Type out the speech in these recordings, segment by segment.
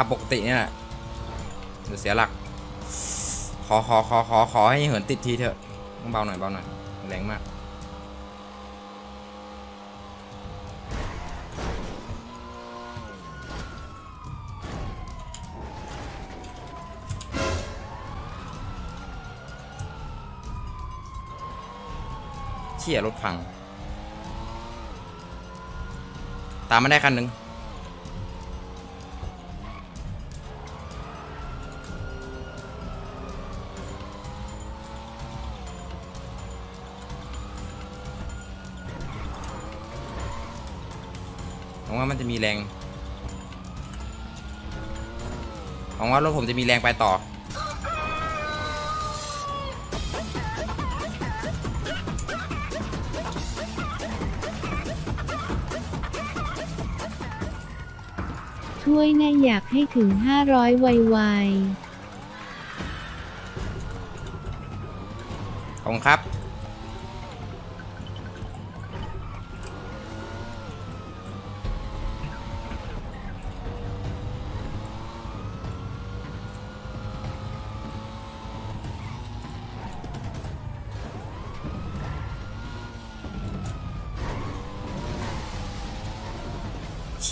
ขับปกติเนี่ยแหละเดี๋ยวเสียหลัก ขอขอขอขอขอให้เหินติดทีเถอะต้องเบาหน่อยเบาหน่อยแรงมากเชี่ยรถพัง ตามมาได้คันหนึ่ง ผมว่ามันจะมีแรงผมว่ารถผมจะมีแรงไปต่อ ช่วยแน่อยากให้ถึง 500 ไวข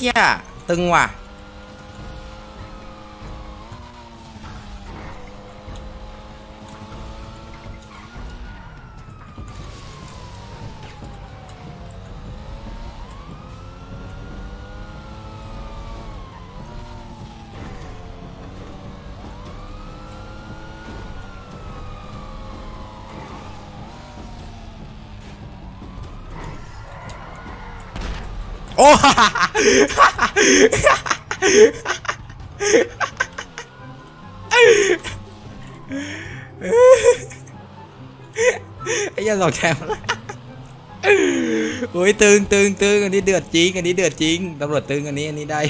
เชี่ยตึงว่ะ ไอ้ยันสองแถมโอ้ยตึงตึงตึงอันนี้เดือดจริง อันนี้เดือดจริงตำรวจตึงอันนี้อันนี้ได้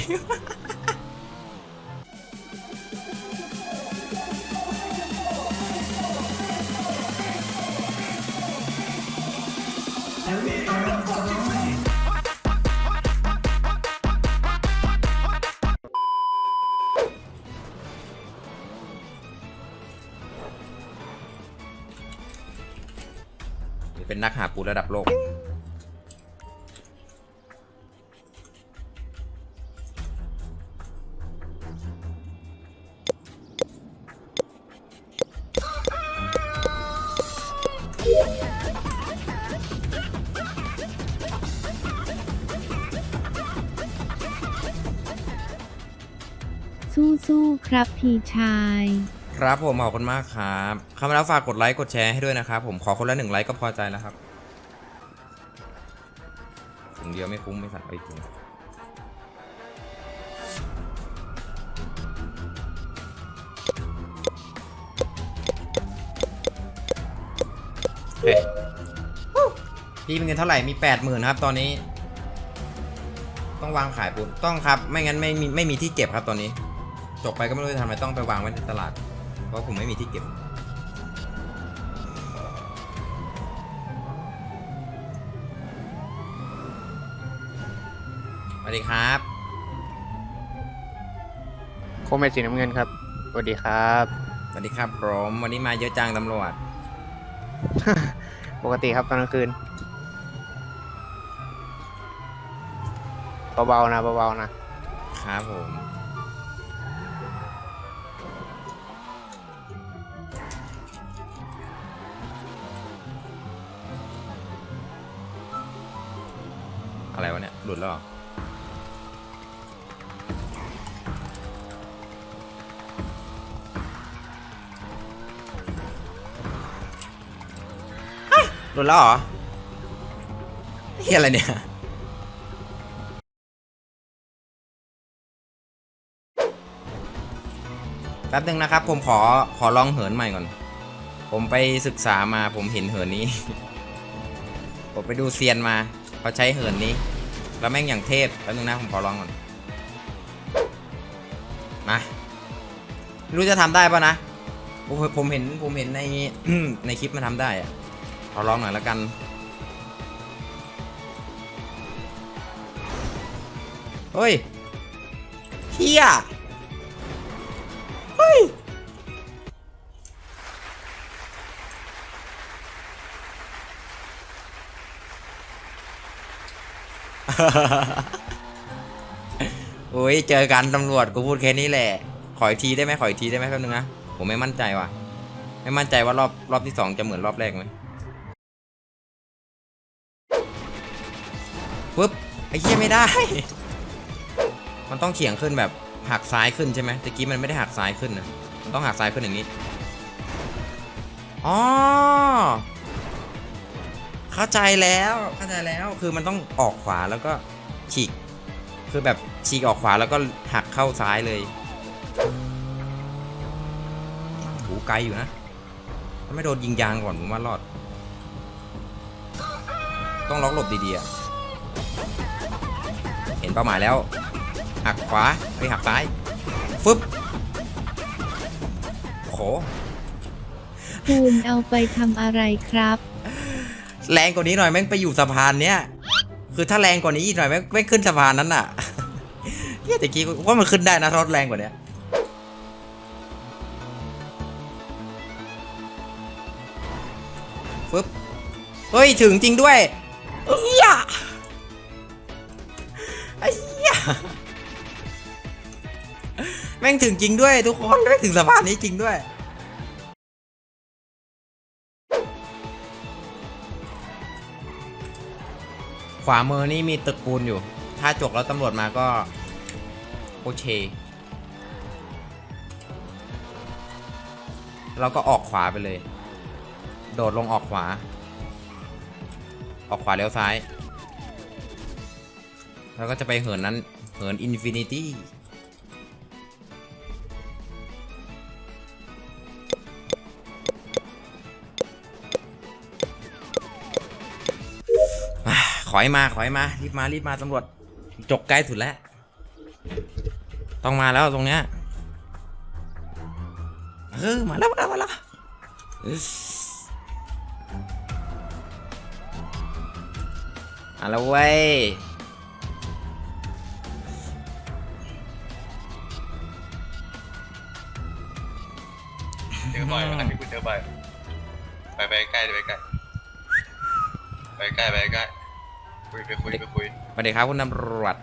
เป็นนักหาปูระดับโลก สู้ๆครับพี่ชาย ครับผมขอบคุณมากครับเข้ามาแล้วฝากกดไลค์กดแชร์ให้ด้วยนะครับผมขอคนละหนึ่งไลค์ก็พอใจแล้วครับถุงเดียวไม่คุ้มไม่สั่งไปถุงโอเคพี่มีเงินเท่าไหร่มีแปดหมื่นครับ ตอนนี้ ต้องวางขายปูนต้องครับ ไม่งั้นไม่มีไม่มีที่เก็บครับตอนนี้จบไปก็ไม่รู้จะทำอะไรต้องไปวางไว้ในตลาด ราะผมไม่มีที่เก็บ สวัสดีครับ โคมเมดสีน้ำเงินครับ สวัสดีครับ สวัสดีครับผมวันนี้มาเยอะจังตำรวจ ปกติครับตอนกลางคืน เบาๆนะเบาๆนะครับผม อะไรวะเนี่ย หลุดแล้วเหรอหลุดแล้วเหรอเฮียอะไรเนี่ย แป๊บนึงนะครับ ผมขอขอลองเหินใหม่ก่อน ผมไปศึกษามาผมเห็นเหินนี้ ผมไปดูเซียนมา เขาใช้เหินนี้ แล้วแม่งอย่างเทพแป๊บนึงนะผมขอลองก่อนมารู้จะทำได้ป่ะนะผมผมเห็นผมเห็นในในคลิปมันทำได้อะขอลองหน่อยแล้วกันเฮ้ยเฮีย โอ้ยเจอกันตำรวจกูพูดแค่นี้แหละ ขออีกทีได้ไหมขออีกทีได้ไหมแป๊บนึงนะ ผมไม่มั่นใจว่ะ ไม่มั่นใจว่ารอบรอบที่สองจะเหมือนรอบแรกไหมปุ๊บไอ้เหี้ยไม่ได้ มันต้องเฉียงขึ้นแบบหักซ้ายขึ้นใช่ไหมตะกี้มันไม่ได้หักซ้ายขึ้นนะมันต้องหักซ้ายขึ้นอย่างนี้อ๋อ เข้าใจแล้วเข้าใจแล้วคือมันต้องออกขวาแล้วก็ฉีก คือแบบฉีกออกขวาแล้วก็หักเข้าซ้ายเลยหูไกลอยู่นะถ้าไม่โดนยิงยางก่อนผมว่ารอด ต้องล็อกหลบดีๆอะเห็นเป้าหมายแล้ว หักขวาไปหักซ้ายฟึบโอ้โหคุณเอาไปทำอะไรครับ แรงกว่านี้หน่อยแม่งไปอยู่สะพานเนี้ยคือถ้าแรงกว่านี้อีกหน่อยแม่งแม่งขึ้นสะพานนั้นน่ะเฮียแต่กี้ว่ามันขึ้นได้นะรถแรงกว่าเนี้ยฟึบเฮ้ยถึงจริงด้วยเอ้ยไอ้เหี้ยแม่งถึงจริงด้วยทุกคนแม่งถึงสะพานนี้จริงด้วย ขวามือนี่มีตึกปูนอยู่ ถ้าจกแล้วตำรวจมาก็โอเคเราก็ออกขวาไปเลย โดดลงออกขวา ออกขวาเลี้ยวซ้าย แล้วก็จะไปเหินนั้น เหินอินฟินิตี้ ขอยมาขอยมา รีบมา รีบมาตำรวจ จกใกล้สุดแล้ว ต้องมาแล้วตรงเนี้ย เออ มาแล้วมาแล้วมาแล้วอึ๊สมาแล้วเว้ย ดีครับคุณตำรวจ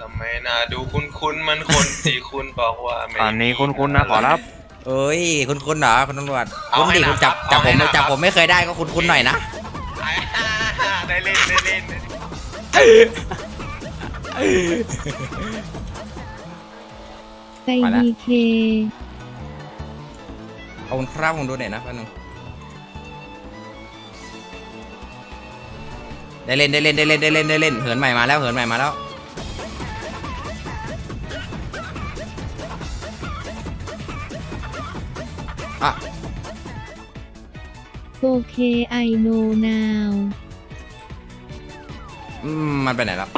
ทำไมน่าดูคุ้นคุ้นๆมันคนที่คุณบอกว่าไม่ตอนนี้คุ้นๆนะขอรับ เอ้ย คุณคุณเหรอคุณตำรวจเอาคุณให้ดิหนัคุกณจับครับจับผมเอาให้หนักจับครับผมไม่เคยได้ก็คุณคุณหน่อยนะได้เล่นได้เล่นไปดีเค เอาคุณครับผมดูหน่อยนะแป๊บนึง ได้เล่นได้เล่นได้เล่นได้เล่นได้เล่นเหินใหม่มาแล้วเหินใหม่มาแล้วอะโอเคไอโนนาวอืมมันไปไหนแล้ว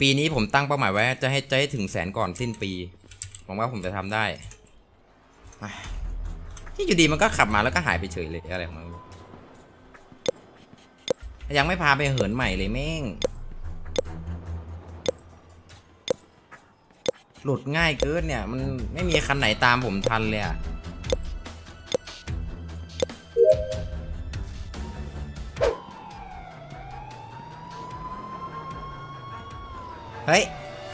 ปีนี้ผมตั้งเป้าหมายไว้ จะให้จะให้ถึงแสนก่อนสิ้นปีหวังว่าผมจะทำได้อะที่อยู่ดีมันก็ขับมาแล้วก็หายไปเฉยเลยอะไรของมันไม่รู้ ยังไม่พาไปเหินใหม่เลยแม่ง หลุดง่ายเกินเนี่ย มันไม่มีคันไหนตามผมทันเลยอะเฮ้ย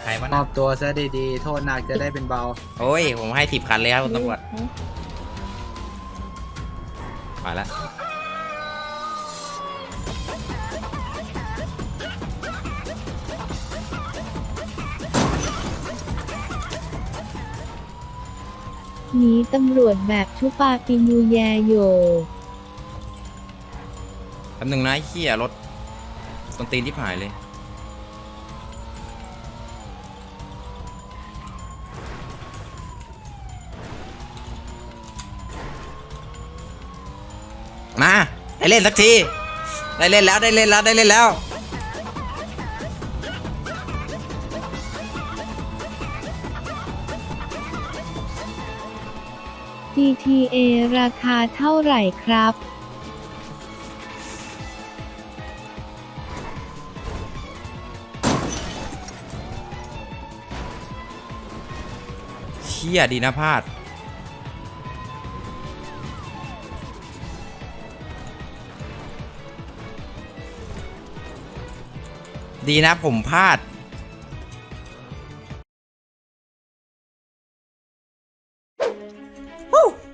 ใครวะมนะอบตัวซะดีๆ โทษหนักจะได้เป็นเบา โอ้ย ผมให้สิบคันเลยครับคุณตำรวจมาแล้ว นีตำรวจแบบชุปาปิมูแยโย แป๊บหนึ่งนะไอ้เขียรถตนตีนที่หายเลย มา ได้เล่นสักที ได้เล่นแล้วได้เล่นแล้วได้เล่นแล้ว GTA ราคาเท่าไหร่ครับเชี่ยดีนะพาดดีนะผมพลาด Woo!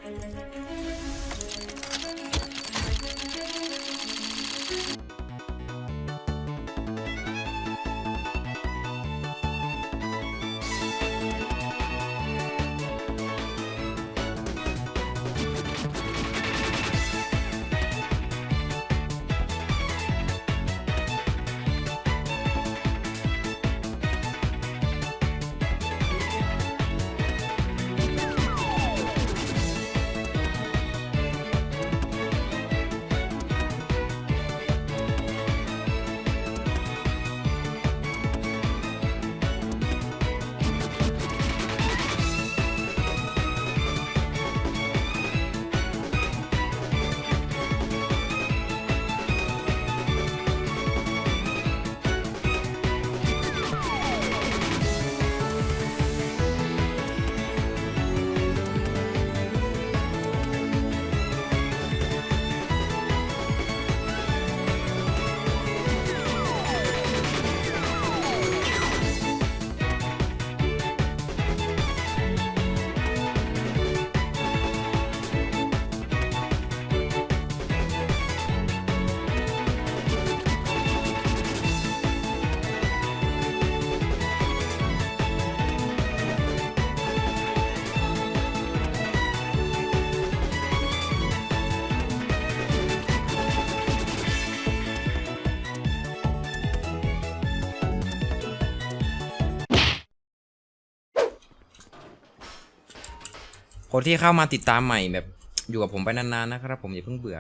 คนที่เข้ามาติดตามใหม่แบบ อยู่กับผมไปนานๆนะครับ ผมอย่าเพิ่งเบื่อ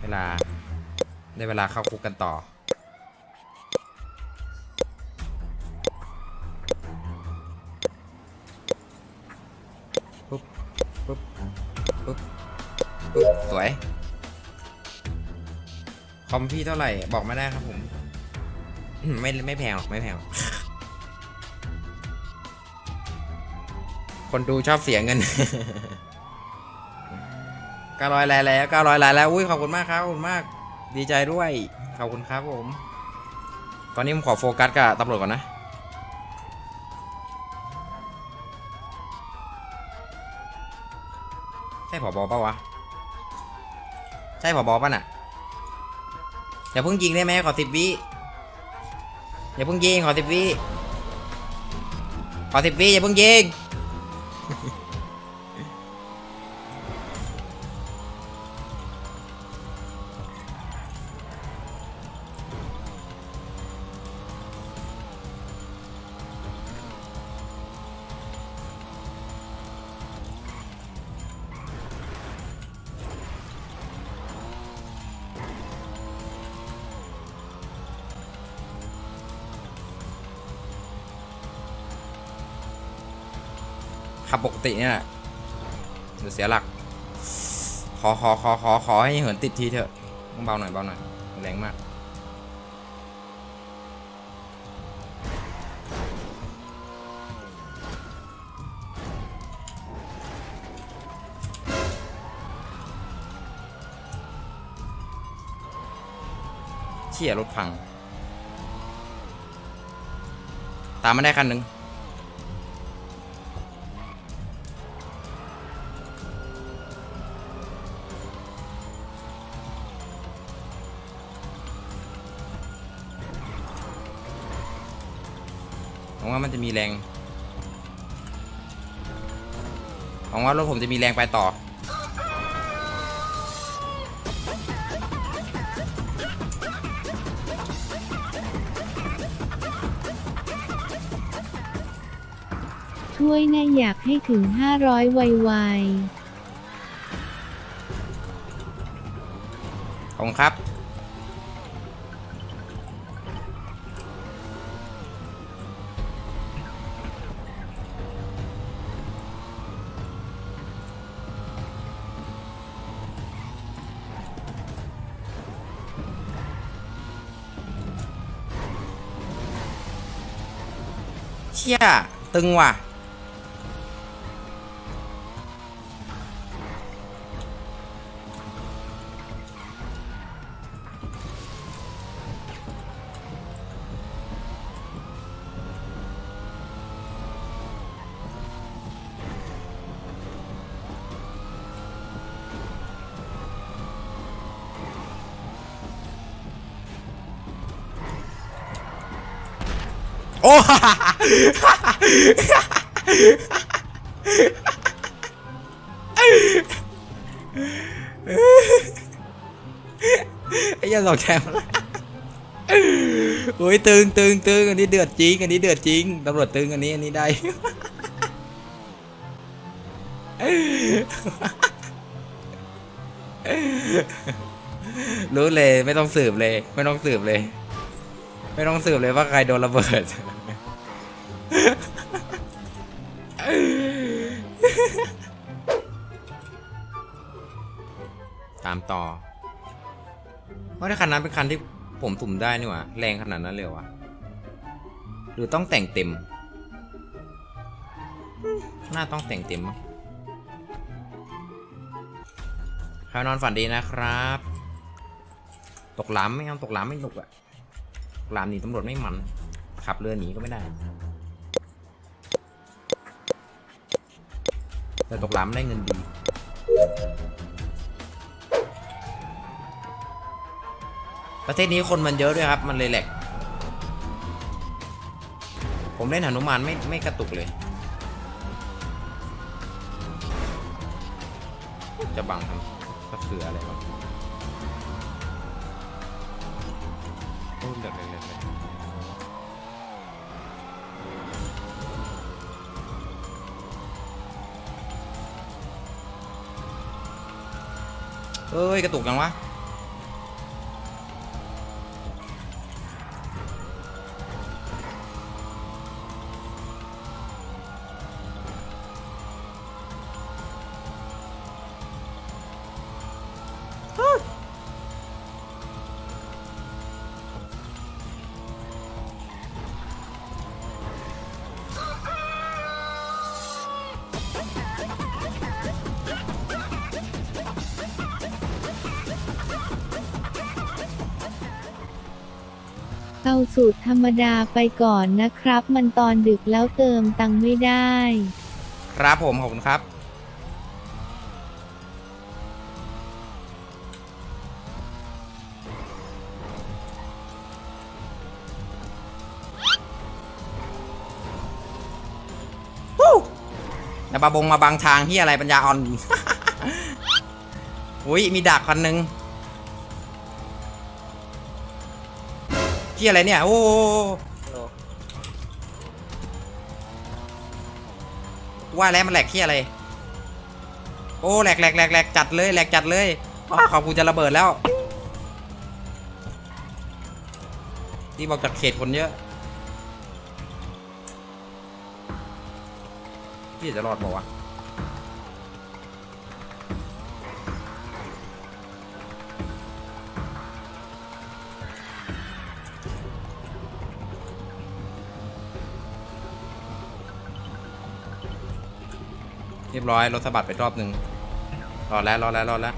เวลา ได้เวลาเข้าคุกกันต่อ ปุ๊บ ปุ๊บ ปุ๊บ ปุ๊บ สวย คอมพี่เท่าไหร่ บอกไม่ได้ครับผม ไม่ไม่แพงหรอก ไม่แพงหรอก คนดูชอบเสียเงินเก้าร้อยไลน์แล้วเก้าร้อยไลน์แล้วอุ้ยขอบคุณมากครับขอบคุณมาก ดีใจด้วยขอบคุณครับผม ตอนนี้ผมขอโฟกัสกับตำรวจก่อนนะใช่ผอบอปะวะ ใช่ผอบอปะน่ะอย่าเพิ่งยิงได้ไหมขอสิบวิอย่าเพิ่งยิงขอสิบวิขอสิบวิอย่าเพิ่งยิง ขับปกติเนี่ยแหละเดี๋ยวเสียหลัก ขอขอขอขอขอให้เหินติดทีเถอะต้องเบาหน่อยเบาหน่อยแรงมากเชี่ยรถพัง ตามมาได้คันหนึ่ง ผมว่ามันจะมีแรงผมว่ารถผมจะมีแรงไปต่อ ช่วยนะอยากให้ถึง 500 ไวขอบคุณครับ เชี่ยตึงว่ะ อ้ไอ้ยันสองแชมป์โอ้ยตึงตึงตึงอันนี้เดือดจริง อันนี้เดือดจริงตำรวจตึงอันนี้อันนี้ได้รู้เลยไม่ต้องสืบเลย ไม่ต้องสืบเลย ไม่ต้องสืบเลยว่าใครโดนระเบิด ตามต่อว่าถ้าคันนั้นเป็นคันที่ผมสุ่มได้นี่หว่าแรงขนาดนั้นเลยวะหรือต้องแต่งเต็ม น่าต้องแต่งเต็มมั้งครนอนฝันดีนะครับ ตกหลามไม่เอาตกหลามไม่หนุกอะตกหลามหนีตำรวจไม่มัน ขับเรือหนีก็ไม่ได้ แต่ตกหลามได้เงินดี ประเทศนี้คนมันเยอะด้วยครับ มันเลยแหลก ผมเล่นหนุมานไม่ไม่กระตุกเลย จะบังทำก็คืออะไรวะโอ้ยเลือดเลยเลือดเลยเอ้ย กระตุกยังวะาสูตรธรรมดาไปก่อนนะครับ มันตอนดึกแล้วเติมตังไม่ได้ ครับผม ขอบคุณครับฮู้แต่บาบงมาบังทางที่อะไรปัญญาอ่อน อุ้ยมีดักคันหนึ่ง ที่อะไรเนี่ย โอ้ว่าแล้วมันแหลกที่อะไร โอ้แหลกแหลกแหลกแหลกจัดเลยแหลกจัดเลยอ้าวขอบคุณจะระเบิดแล้วที่บอกจากเขตคนเยอะพี่จะรอดบอกวะ เรียบร้อยรถสะบัดไปรอบหนึ่งรอดแล้วรอดแล้วรอดแล้ว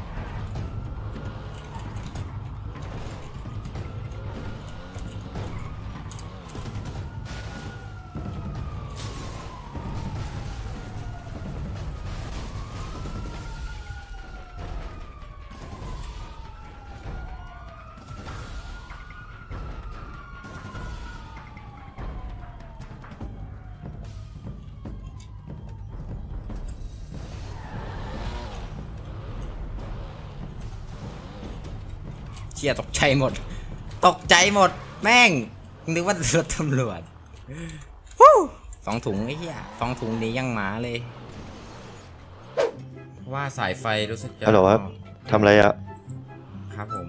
เชี่ยตกใจหมด ตกใจหมด แม่ง นึกว่ารถตำรวจฮู้สองถุงไอ้เหี้ยสองถุงนี้ยังหมาเลย ว่าสายไฟรู้สึกจะฮัลโหลครับทำอะไรอะครับผม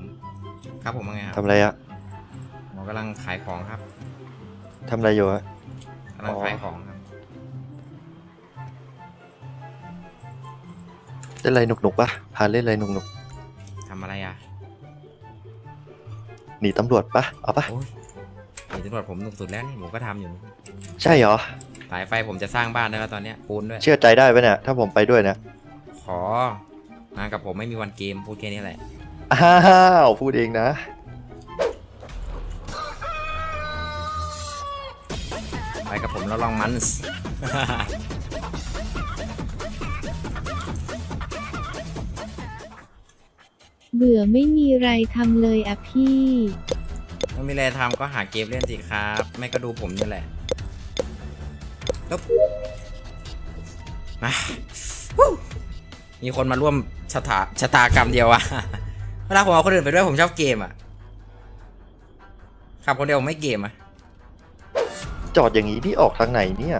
ครับผมว่าไงครับทำอะไรอะหมอกำลังขายของครับทำอะไรอยู่อะกำลังอ๋อขายของครับเล่นอะไรหนุกๆปะพาเล่นอะไรหนุกท หนีตำรวจปะเอาปะโอ้ยหนีตำรวจผมหนุกสุดแล้วนี่ผมก็ทำอยู่ใช่เหรอ สายไฟผมจะสร้างบ้านได้แล้วตอนเนี้ยปูนด้วย เชื่อใจได้ปะเนี่ย ถ้าผมไปด้วยเนี่ยขอมากับผมไม่มีวันเกมพูดแค่นี้แหละ อ้าวพูดเองนะ ไปกับผมแล้วลองมันส์ เบื่อไม่มีไรทำเลยอะพี่ ไม่มีอะไรทำก็หาเกมเล่นสิครับ ไม่ก็ดูผมนี่แหละแล้วมาฮู้มีคนมาร่วมชะตาชะตากรรมเดียวอะเวลาผมเอาคนอื่นไปด้วยผมชอบเกมอะขับคนเดียวผมไม่เกมอะจอดอย่างนี้นี่ออกทางไหนเนี่ย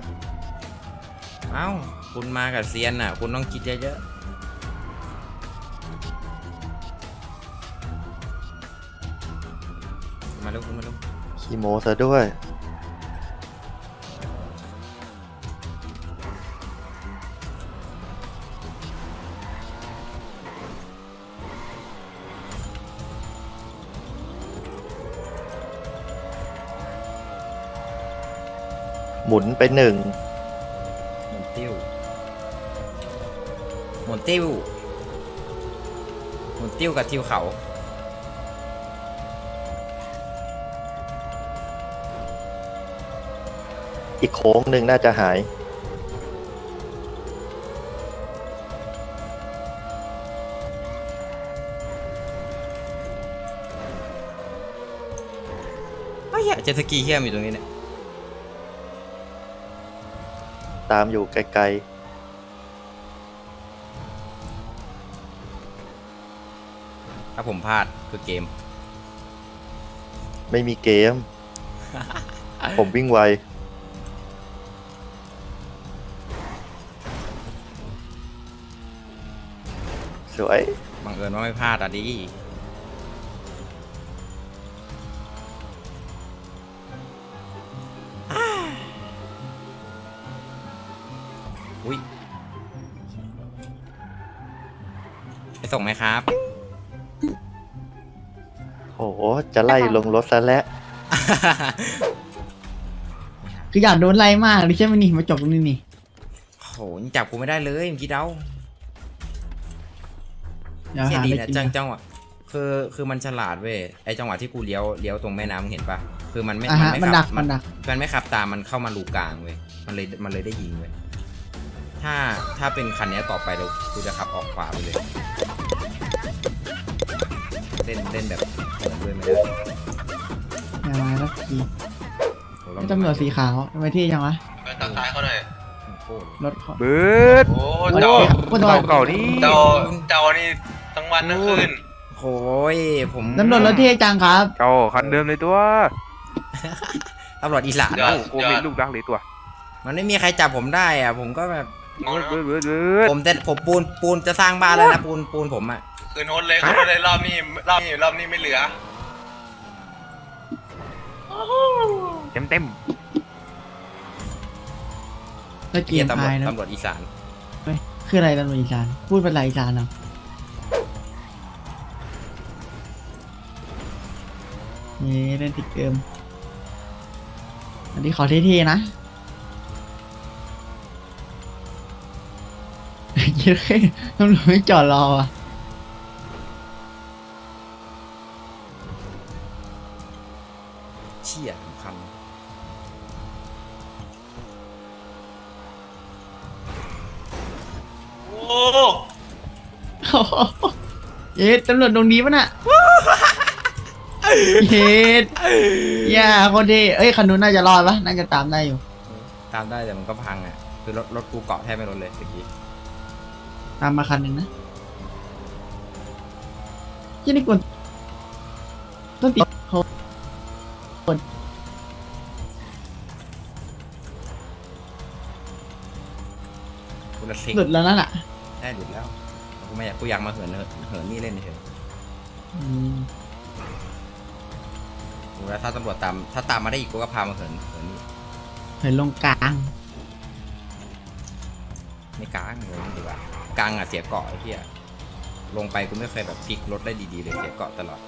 เอ้า คุณมากับเซียนอะคุณต้องคิดเยอะๆ ขี้โมซะด้วย หมุนไปหนึ่ง หมุนติ้ว หมุนติ้ว หมุนติ้วกับทิวเขา อีกโค้งหนึ่งน่าจะหาย ไอ้เหี้ยเจตสกีเฮียมอยู่ตรงนี้เนี่ยตามอยู่ไกลถ้าผมพลาดคือเกม ๆ ไม่มีเกม ผมวิ่งไว สวย บังเอิญว่าไม่พลาดอะดิอ่าอุ้ยไปส่งไหมครับ โอ้โห จะไล่ลงรถซะแล้วคืออยากโดนไล่มากเลยใช่ไหมนี่มาจบตรงนี้นี่โหยังจับกูไม่ได้เลยเมื่อกี้เดา เดี๋ยวเสียหาดีไปนะกินจังจังหวะคือคือมันฉลาดเว้ยไอจังหวะที่กูเลี้ยวเลี้ยวตรงแม่น้ำเห็นปะคือมันไม่อะฮะไม่มันขัดักมันดัก มันไม่ขับตามมันเข้ามาลูกลางเว้ยมันเลยมันเลยได้ยิงเว้ยถ้าถ้าเป็นคันเนี้ยต่อไปเรากูจะขับออกขวาไปเลย เล่นเล่นแบบเหินด้วยไม่ได้อย่ามาสักทีโหไอ้ตำรวจสีขาวทำไมเท่จังวะไปตักท้ายเขาหน่อย โคตรรถเขาเบิดโอ้ เจ้าโอ้โหเก่าๆนี่เจ้าเจ้านี่ทั้ง วันทั้งคืนโอ้ยผมตำรวจรถเท่จังครับเก่าคันเดิมเลยตัวตำรวจอีสานยอดโอ้โหเป็นลูกรักเลยตัวมันไม่มีใครจับผมได้อะผมก็แบบเอาเบิดเนเบิอะดเบิดเบิดผมจะผมปูนปูนจะสร้างบ้านแล้วนะปูนปูนผมอะคืนโฮสเลยคืนโฮสเลยรอบนี้รอบนี้รอบนี้ไม่เหลือเต็มเต็มแล้วเกีเกียยร์ตำรวจพายนะตำรวจอีสานคืออะไรตำรวจอีสานพูดเป็นไรอีสานเหรอ นี่เล่นติดเกม อันนี้ขอเท่ๆนะเยอะแค่ตำรวจไม่จอดรออะเชี่ยคโอ้เย็ดตำรวจตรงนี้ปะน่ะ เย็ดอย่าคนที่เอ้ยคันนู้นน่าจะรอดปะน่าจะตามได้อยู่ำตามได้แต่มันก็พังอะ คือรถรถกูเกาะแทบไม่รถเลยเมื่อกี้ตามมาคันหนึ่งนะยี่นี่กวนต้นติดเขากูละสิงหลุดแล้วนั่นแหละได้หลุดแล้วกูไม่อยากกูอยากมาเหินเหินเหินนี่เล่นเฉย อืม กูแล้วถ้าตำรวจตาม ถ้าตามมาได้อีกกูก็พามาเหินเหินนี่เห็นลงกลาง ไม่กลางเลยดีกว่ากลางอะเสียเกาะไอ้เหี้ยลงไปกูไม่เคยแบบพลิกรถได้ดีๆเลยเสียเกาะตลอด